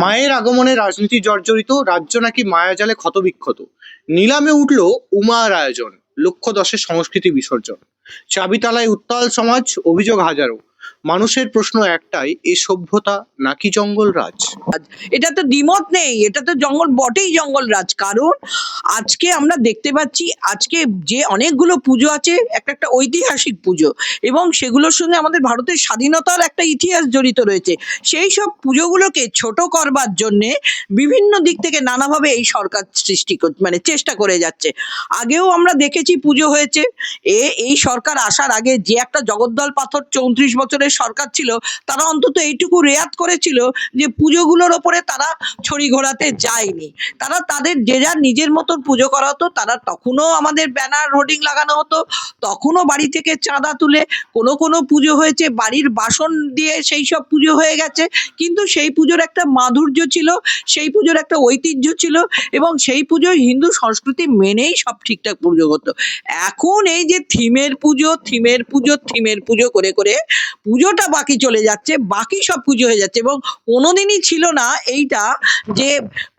মায়ের আগমনে রাজনীতি জর্জরিত, রাজ্য নাকি মায়াজালে ক্ষতবিক্ষত। নিলামে উঠল উমার আয়োজন, লক্ষ্য দশের সংস্কৃতি বিসর্জন। চাবিতালায় উত্তাল সমাজ, অভিযোগ হাজারো। মানুষের প্রশ্ন একটাই, এ সভ্যতা নাকি জঙ্গল রাজ? এটা তো দ্বিমত নেই, এটা তো জঙ্গল, বটেই জঙ্গল রাজ। কারণ আজকে আমরা দেখতে পাচ্ছি, আজকে যে অনেকগুলো পুজো আছে একটা একটা ঐতিহাসিক পুজো এবং সেগুলোর সঙ্গে আমাদের ভারতের স্বাধীনতার একটা ইতিহাস জড়িত রয়েছে। সেই সব পুজোগুলোকে ছোট করবার জন্যে বিভিন্ন দিক থেকে নানাভাবে এই সরকার সৃষ্টি মানে চেষ্টা করে যাচ্ছে। আগেও আমরা দেখেছি পুজো হয়েছে, এ, এই সরকার আসার আগে যে একটা জগদ্দল পাথর চৌত্রিশ বছরের সরকার ছিল, তারা অন্তত এইটুকু রেয়াত করেছিল যে পুজোগুলোর ওপরে তারা ছড়ি ঘোরাতে যায়নি। তারা তাদের যে যার নিজের মতন পুজো করা হতো, তারা তখনও আমাদের ব্যানার হোর্ডিং লাগানো হতো, তখনও বাড়ি থেকে চাঁদা তুলে কোনো কোনো পুজো হয়েছে, বাড়ির বাসন দিয়ে সেই সব পুজো হয়ে গেছে, কিন্তু সেই পুজোর একটা মাধুর্য ছিল, সেই পুজোর একটা ঐতিহ্য ছিল এবং সেই পুজো হিন্দু সংস্কৃতি মেনেই সব ঠিকঠাক পুজো হতো। এখন এই যে থিমের পুজো থিমের পুজো থিমের পুজো করে করে পুজোটা বাকি চলে যাচ্ছে, বাকি সব পুজো হয়ে যাচ্ছে এবং কোনোদিনই ছিল না এইটা যে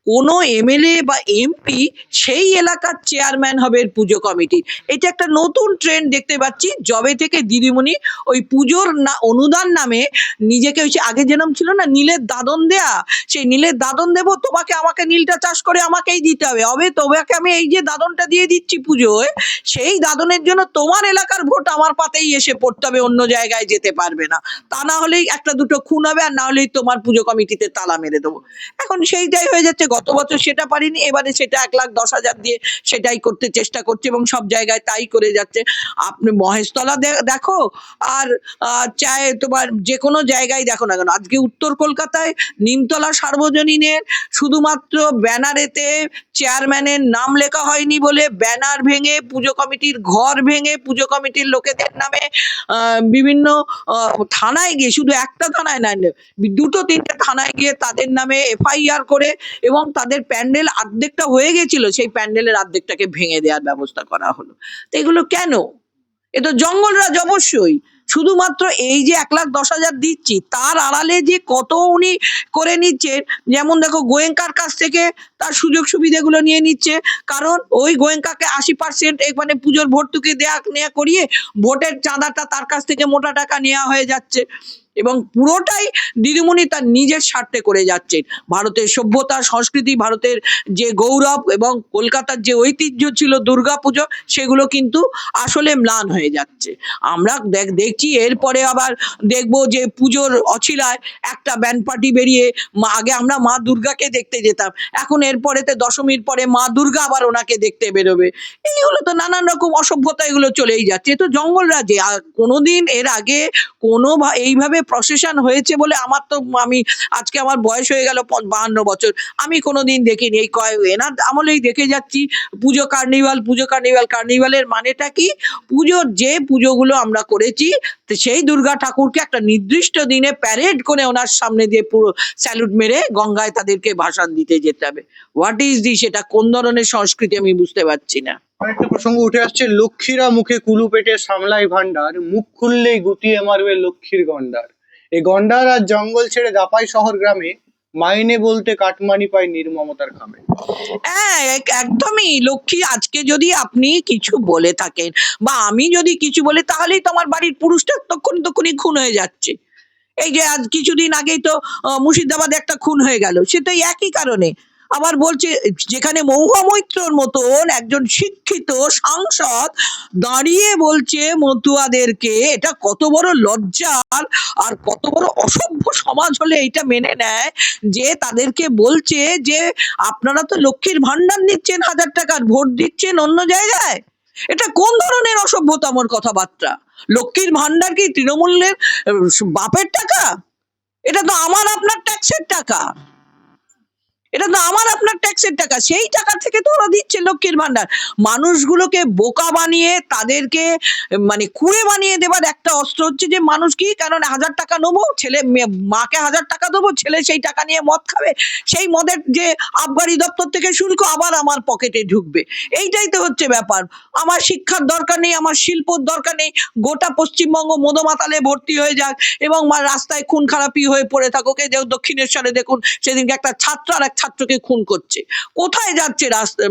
কোনো এমএলএ বা এমপি সেই এলাকার চেয়ারম্যান হবে পুজো কমিটির। এটা একটা নতুন ট্রেন্ড দেখতে পাচ্ছি। জবে থেকে দিদিমণি ওই পুজোর না, অনুদান নামে নিজেকে ওই আগে যেরকম ছিল না, নীলের দাদন দেয়া, সেই নীলের দাদন দেবো, তোমাকে আমাকে নীলটা চাষ করে আমাকেই দিতে হবে। হবে তোমাকে আমি এই যে দাদনটা দিয়ে দিচ্ছি পুজোয়, সেই দাদনের জন্য তোমার এলাকার ভোট আমার পাতেই এসে পড়তে হবে, অন্য জায়গায় যেতে পারবে না। তা না হলেই একটা দুটো খুন হবে, আর না হলেই তোমার পুজো কমিটিতে তালা মেরে দেবো। এখন সেইটাই হয়ে যাচ্ছে গত বছর সেটা পারিনি, এবারে সেটা এক লাখ দশ হাজার দিয়ে সেটাই করতে চেষ্টা করছে এবং সব জায়গায় তাই করে যাচ্ছে। আপনি মহেশতলা দেখো, আর চায় তোমার যে কোনো জায়গায় দেখো না কেন, আজকে উত্তর কলকাতায় নিমতলা সার্বজনীনের শুধুমাত্র ব্যানারেতে চেয়ারম্যানের নাম লেখা হয়নি বলে ব্যানার ভেঙে, পুজো কমিটির ঘর ভেঙে, পুজো কমিটির লোকেদের নামে বিভিন্ন থানায় গিয়ে, শুধু একটা থানায় নয় দুটো তিনটে থানায় গিয়ে তাদের নামে এফআইআর করে এবং তাদের প্যান্ডেল অর্ধেকটা হয়ে গেছিল, সেই প্যান্ডেলের অর্ধেকটাকে ভেঙে দেওয়ার ব্যবস্থা করা হলো। তো এগুলো কেন? এ তো জঙ্গলরাজ অবশ্যই। শুধুমাত্র এই যে এক লাখ দশ হাজার দিচ্ছি, তার আড়ালে যে কত উনি করে নিচ্ছেন, যেমন দেখো গোয়েঙ্কার কাছ থেকে তার সুযোগ সুবিধাগুলো নিয়ে নিচ্ছে, কারণ ওই গোয়েঙ্কাকে আশি পার্সেন্ট মানে পুজোর ভর্তুকি দেয়া নেওয়া করিয়ে ভোটের চাঁদাটা তার কাছ থেকে মোটা টাকা নেওয়া হয়ে যাচ্ছে। এবং পুরোটাই দিদিমণি তার নিজের স্বার্থে করে যাচ্ছেন। ভারতের সভ্যতা, সংস্কৃতি, ভারতের যে গৌরব এবং কলকাতার যে ঐতিহ্য ছিল দুর্গাপুজো, সেগুলো কিন্তু আসলে ম্লান হয়ে যাচ্ছে। আমরা দেখ, দেখছি, এরপরে আবার দেখব যে পুজোর অছিলায় একটা ব্যান্ড পার্টি বেরিয়ে আগে আমরা মা দুর্গাকে দেখতে যেতাম, এখন এরপরেতে দশমীর পরে মা দুর্গা আবার ওনাকে দেখতে বেরোবে। এইগুলো তো নানান রকম অসভ্যতা এগুলো চলেই যাচ্ছে। তো জঙ্গল রাজ্যে, আর কোনোদিন এর আগে কোনো এইভাবে প্রসেশন হয়েছে বলে আমার তো আমি, আজকে আমার বয়স হয়ে গেল বাহান্ন বছর। আমি কোনোদিন দেখিনি। এই কয় এনার আমলেই দেখে যাচ্ছি। পুজো কার্নিভাল পুজো কার্নিভাল কার্নিভালের মানেটা কি? পুজোর যে পুজোগুলো আমরা করেছি সেই দুর্গা ঠাকুরকে একটা নির্দিষ্ট দিনে প্যারেড করে ওনার সামনে দিয়ে পুরো স্যালুট মেরে গঙ্গায় তাদেরকে ভাষণ দিতে যেতে হবে। হোয়াট ইজ দি সেটা কোন ধরনের সংস্কৃতি আমি বুঝতে পারছি না। আরেকটা প্রসঙ্গ উঠে আসছে, লক্ষ্মীরা মুখে কুলু পেটে সামলাই ভান্ডার মুখ খুললেই গুটিয়ে মারবে লক্ষ্মীর গন্ডার। এই গন্ডার আর জঙ্গল ছেড়ে দাপাই শহর গ্রামে মাইনে বলতে কাটমানি পায় নির্মমতার খামে। হ্যাঁ এক- একদমই। লক্ষ্মী, আজকে যদি আপনি কিছু বলে থাকেন বা আমি যদি কিছু বলে, তাহলেই তোমার বাড়ির পুরুষটা তখন তখনই খুন হয়ে যাচ্ছে। এই যে আজ কিছুদিন আগেই তো মুর্শিদাবাদে একটা খুন হয়ে গেল, সে তো এই একই কারণে। আবার বলছে, যেখানে মহুয়া মৈত্রর মতন একজন শিক্ষিত সাংসদ দাঁড়িয়ে বলছে মতুয়াদেরকে, এটা কত বড় লজ্জার আর কত বড় অসভ্য সমাজ হলে এটা মেনে নেয় যে তাদেরকে বলছে যে আপনারা তো লক্ষ্মীর ভান্ডার নিচ্ছেন হাজার টাকার ভোট দিচ্ছেন অন্য জায়গায়। এটা কোন ধরনের অসভ্যতমর কথাবার্তা? লক্ষ্মীর ভান্ডার কি তৃণমূলের বাপের টাকা? এটা তো আমার, আপনার ট্যাক্সের টাকা। এটা তো আমার আপনার ট্যাক্সের টাকা। সেই টাকা থেকে তো ওরা দিচ্ছে লক্ষ্মীর ভান্ডার মানুষগুলোকে বোকা বানিয়ে তাদেরকে মানে কুড়ে বানিয়ে দেবার একটা অস্ত্র হচ্ছে যে, মানুষ কি কারণ হাজার টাকা নেব, ছেলে মাকে হাজার টাকা দেবো, ছেলে সেই টাকা নিয়ে মদ খাবে, সেই মদের যে আবগারি দপ্তর থেকে শুল্ক আবার আমার পকেটে ঢুকবে। এইটাই তো হচ্ছে ব্যাপার। আমার শিক্ষার দরকার নেই, আমার শিল্পর দরকার নেই। গোটা পশ্চিমবঙ্গ মদমাতালে ভর্তি হয়ে যাক এবং রাস্তায় খুন খারাপি হয়ে পড়ে থাকুক। এই দক্ষিণেশ্বরে দেখুন, সেদিনকে একটা ছাত্র আর ছাত্রকে খুন করছে। কোথায় যাচ্ছে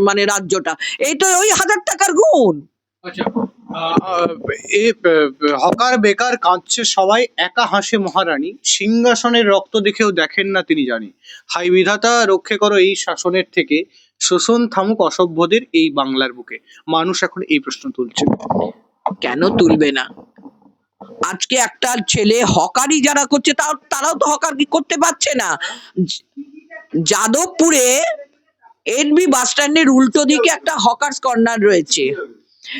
মানে রাজ্যটা? এই তো ওই হাজার টাকার গুণ। আচ্ছা হকার বেকার কাঁদছে সবাই একা হাসে মহারানী। সিংহাসনের রক্ত দেখেও দেখেন না তিনি জানি। হাই বিধাতা রক্ষে করো এই শাসনের থেকে। শোষণ থামুক অসভ্যদের এই বাংলার বুকে। মানুষ এখন এই প্রশ্ন তুলছে। কেন তুলবে না? আজকে একটা ছেলে হকারি যারা করছে তাও তারাও তো হকার কি করতে পারছে না। যাদবপুরে এনবি বাস স্ট্যান্ডের উল্টো দিকে একটা হকার্স কর্নার রয়েছে।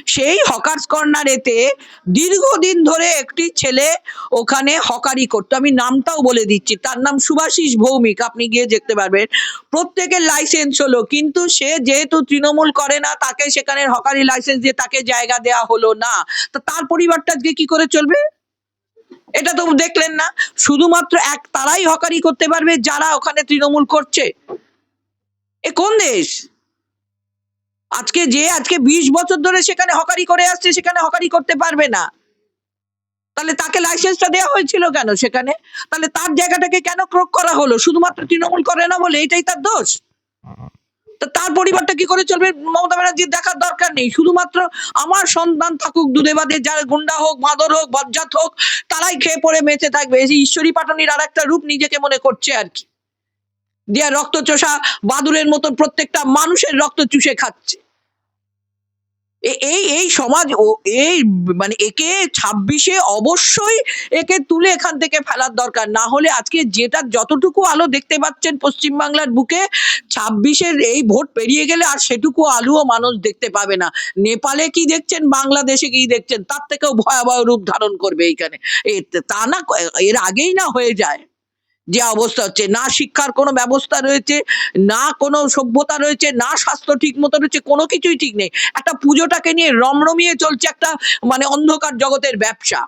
সেই হকার্স কর্নার কর্নারেতে দীর্ঘদিন ধরে একটি ছেলে ওখানে হকারি করতো। আমি নামটাও বলে দিচ্ছি, তার নাম সুভাষিস ভৌমিক, আপনি গিয়ে দেখতে পারবেন। প্রত্যেকের লাইসেন্স হলো, কিন্তু সে যেহেতু তৃণমূল করে না, তাকে সেখানে হকারি লাইসেন্স দিয়ে তাকে জায়গা দেওয়া হলো না। তা তার পরিবারটা আজকে কি করে চলবে? এটা তো দেখলেন না। শুধুমাত্র এক তারাই হকারি করতে পারবে যারা ওখানে তৃণমূল করছে। এ কোন দেশ? আজকে যে আজকে বিশ বছর ধরে সেখানে হকারি করে আসছে, সেখানে হকারি করতে পারবে না। তাহলে তাকে লাইসেন্সটা দেওয়া হয়েছিল কেন সেখানে? তাহলে তার জায়গাটাকে কেন ক্রোক করা হলো? শুধুমাত্র তৃণমূল করে না বলে এটাই তার দোষ? তার পরিবারটা কি করে চলবে? মমতা ব্যানার্জির দেখার দরকার নেই। শুধুমাত্র আমার সন্তান থাকুক দুধে বাদে যার গুন্ডা হোক, মাদর হোক, বজ্জাত হোক, তারাই খেয়ে পড়ে বেঁচে থাকবে। এই ঈশ্বরী পাটনির আর একটা রূপ নিজেকে মনে করছে আর কি। দিয়া রক্ত চোষা বাদুরের মতন প্রত্যেকটা মানুষের রক্ত চুষে খাচ্ছে। এই এই সমাজ, ও, এই মানে একে ছাব্বিশে অবশ্যই একে তুলে এখান থেকে ফেলার দরকার। না হলে আজকে যেটা যতটুকু আলো দেখতে পাচ্ছেন পশ্চিমবাংলার বুকে, ছাব্বিশের এই ভোট পেরিয়ে গেলে আর সেটুকু আলুও মানুষ দেখতে পাবে না। নেপালে কি দেখছেন? বাংলাদেশে কি দেখছেন? তার থেকেও ভয়াবহ রূপ ধারণ করবে এইখানে। তা না, এর আগেই না হয়ে যায়। যে অবস্থা হচ্ছে, না শিক্ষার কোনো ব্যবস্থা রয়েছে, না কোনো সভ্যতা রয়েছে, না স্বাস্থ্য ঠিক মতো রয়েছে, কোনো কিছুই ঠিক নেই। একটা পুজোটাকে নিয়ে রমরমিয়ে চলছে একটা মানে অন্ধকার জগতের ব্যবসা।